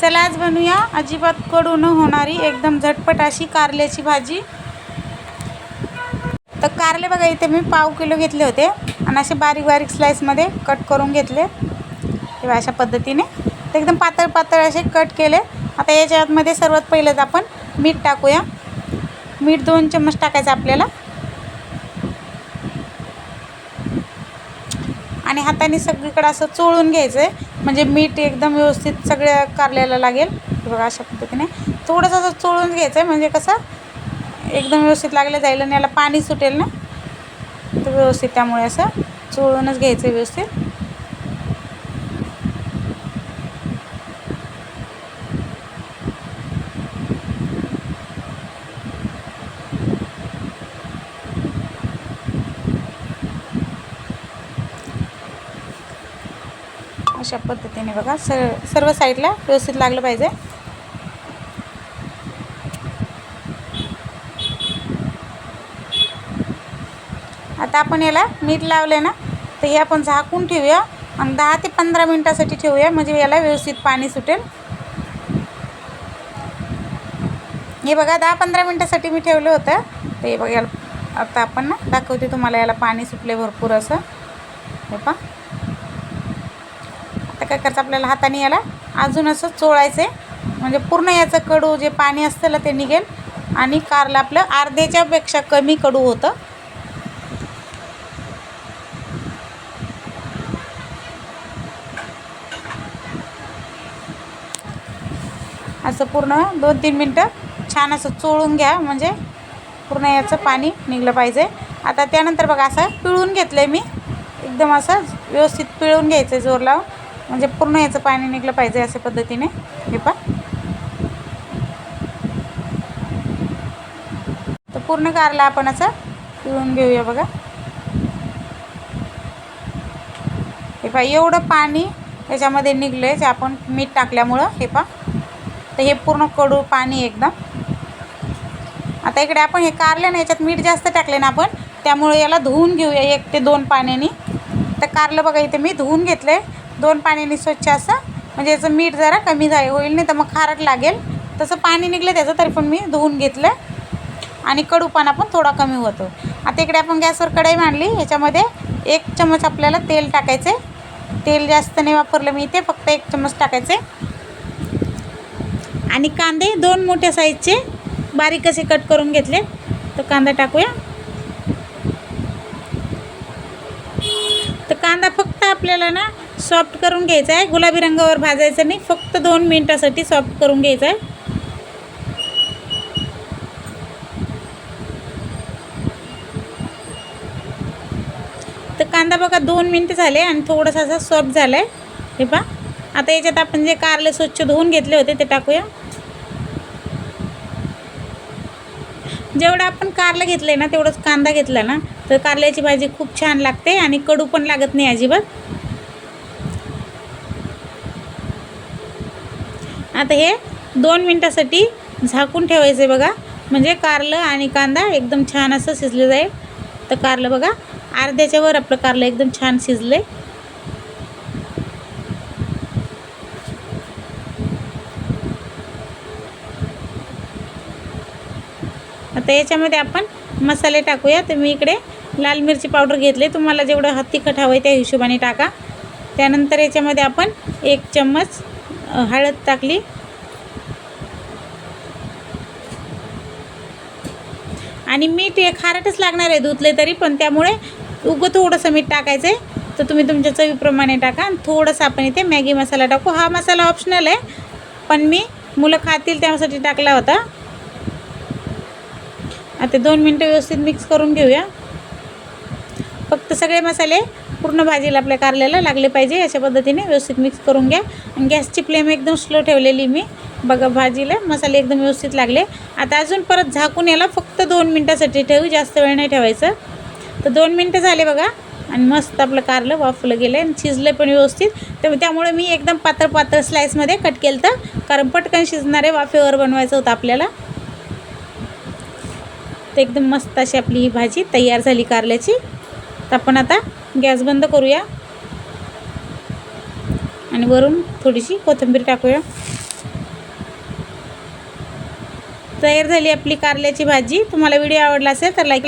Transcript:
चला आज बनवूया अजिबात कडू न होणारी एकदम झटपट अशी कारल्याची भाजी. तर कारले बघा इथे मी पाव किलो घेतले होते आणि असे बारीक बारीक स्लाईसमध्ये कट करून घेतले. किंवा अशा पद्धतीने. तर एकदम पातळ पातळ असे कट केले. आता याच्यामध्ये सर्वात पहिलेच आपण मीठ टाकूया. मीठ दोन चम्मच टाकायचं आपल्याला. आणि हाताने सगळीकडं असं चोळून घ्यायचं आहे म्हणजे मीठ एकदम व्यवस्थित सगळ्या कारल्याला लागेल. बघा अशा पद्धतीने. थोडंसं असं चोळून घ्यायचं आहे म्हणजे कसं एकदम व्यवस्थित लागलं जाईल आणि याला पाणी सुटेल ना? तर व्यवस्थित त्यामुळे असं चोळूनच घ्यायचं आहे व्यवस्थित. अशा पद्धतीने बघा. सर सर्व साईडला व्यवस्थित लागलं पाहिजे. आता आपण याला मीठ लावले ना तर हे आपण झाकून ठेवूया आणि दहा ते पंधरा मिनटासाठी ठेवूया म्हणजे याला व्यवस्थित पाणी सुटेल. हे बघा दहा पंधरा मिनटासाठी मी ठेवलं होतं. तर हे बघा याला आता आपण ना दाखवते तुम्हाला याला पाणी सुटले भरपूर असं. हे पा काय करायचं आपल्याला हाताने याला अजून असं चोळायचं आहे म्हणजे पूर्ण याचं कडू जे पाणी असतं ना ते निघेल. आणि कारलं आपलं अर्ध्याच्यापेक्षा कमी कडू होतं. असं पूर्ण दोन तीन मिनटं छान असं चोळून घ्या. म्हणजे पूर्ण याचं पाणी निघलं पाहिजे. आता त्यानंतर बघा असं पिळून घेतलं आहे मी. एकदम असं व्यवस्थित पिळून घ्यायचं आहे जोर लावून. म्हणजे पूर्ण याचं पाणी निघलं पाहिजे अशा पद्धतीने. हे पा तर पूर्ण कारला आपण असं पिळून घेऊया बघा. हे पा एवढं पाणी याच्यामध्ये निघलं आहे जे आपण मीठ टाकल्यामुळं. हे पा तर हे पूर्ण कडू पाणी एकदम. आता इकडे आपण हे कारलं ना याच्यात मीठ जास्त टाकले ना आपण त्यामुळे याला धुवून घेऊया एक ते दोन पाण्याने. तर कारलं बघा इथे मी धुवून घेतलं आहे दोन पाण्याने स्वच्छ असं म्हणजे याचं मीठ जरा कमी जाईल होईल नाही तर मग खारट लागेल. तसं पाणी निघलं त्याचं तरी पण मी धुवून घेतलं. आणि कडूपणा पण थोडा कमी होतो. आता इकडे आपण गॅसवर कढई मांडली. ह्याच्यामध्ये एक चमच आपल्याला तेल टाकायचं तेल जास्त नाही वापरलं मी इथे फक्त एक चमच टाकायचे आणि कांदे दोन मोठ्या साईजचे बारीक असे कट करून घेतले. तर कांदा टाकूया. तर कांदा फक्त आपल्याला ना सॉफ्ट करून घ्यायचा आहे. गुलाबी रंगावर भाजायचं नाही. फक्त दोन मिनटासाठी सॉफ्ट करून घ्यायचा आहे. तर कांदा बघा दोन मिनटं झाले आणि थोडंसं असं सॉफ्ट झालं आहे हे पहा. आता याच्यात आपण जे कारले स्वच्छ धुवून घेतले होते ते टाकूया. जेवढं आपण कारलं घेतलं आहे ना तेवढंच कांदा घेतला ना तर कारल्याची भाजी खूप छान लागते आणि कडू पण लागत नाही अजिबात. आता हे दोन मिनटासाठी झाकून ठेवायचं आहे बघा. म्हणजे कारलं आणि कांदा एकदम छान असं शिजलं जाईल. तर कारलं बघा अर्ध्याच्या वर आपलं कारलं एकदम छान शिजलं आहे आता याच्यामध्ये आपण मसाले टाकूया. तर मी इकडे लाल मिरची पावडर घेतली. तुम्हाला जेवढं हत्तीखट तिखट हवं आहे त्या हिशोबाने टाका. त्यानंतर याच्यामध्ये आपण एक चम्मच हळद टाकली. आणि मीठ हे खारटच लागणार आहे धुतले तरी पण त्यामुळे उगं थोडंसं मीठ टाकायचं आहे तर तुम्ही तुमच्या चवीप्रमाणे टाका आणि थोडंसं आपण इथे मॅगी मसाला टाकू. हा मसाला ऑप्शनल आहे पण मी मुलं खातील त्यासाठी टाकला होता. आता दोन मिनटं व्यवस्थित मिक्स करून घेऊया. फक्त सगळे मसाले पूर्ण भाजीला आपल्या कारल्याला लागले पाहिजे. अशा पद्धतीने व्यवस्थित मिक्स करून घ्या. आणि गॅसची फ्लेम एकदम स्लो ठेवलेली मी. बघा भाजीला मसाले एकदम व्यवस्थित लागले. आता अजून परत झाकून याला फक्त दोन मिनटासाठी ठेवू. जास्त वेळ नाही ठेवायचं. तर दोन मिनटं झाले बघा. आणि मस्त आपलं कारलं वाफलं गेलं आणि शिजलं पण व्यवस्थित. तर त्यामुळे मी एकदम पातळ पातळ स्लाईसमध्ये कट केलं तर कारण पटकन शिजणारे वाफेवर बनवायचं होतं आपल्याला. तर एकदम मस्त अशी आपली ही भाजी तयार झाली कारल्याची. तर आपण आता गॅस बंद करूया. आणि वरून थोडीशी कोथिंबीर टाकूया. तयार झाली आपली कारल्याची भाजी. तुम्हाला व्हिडिओ आवडला असेल तर लाईक